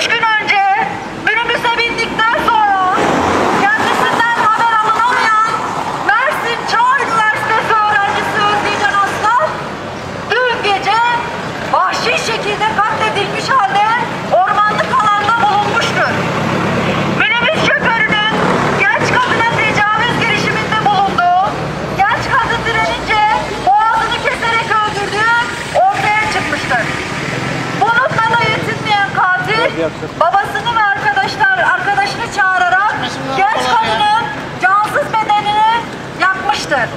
Üç gün önce minibüse bindikten sonra kendisinden haber alınamayan Mersin Çağ Üniversitesi öğrencisi Özdeğen Aslan dün gece vahşi şekilde katledilmiş halde Babasını ve arkadaşlar arkadaşını çağırarak genç kadının cansız bedenini yakmıştır.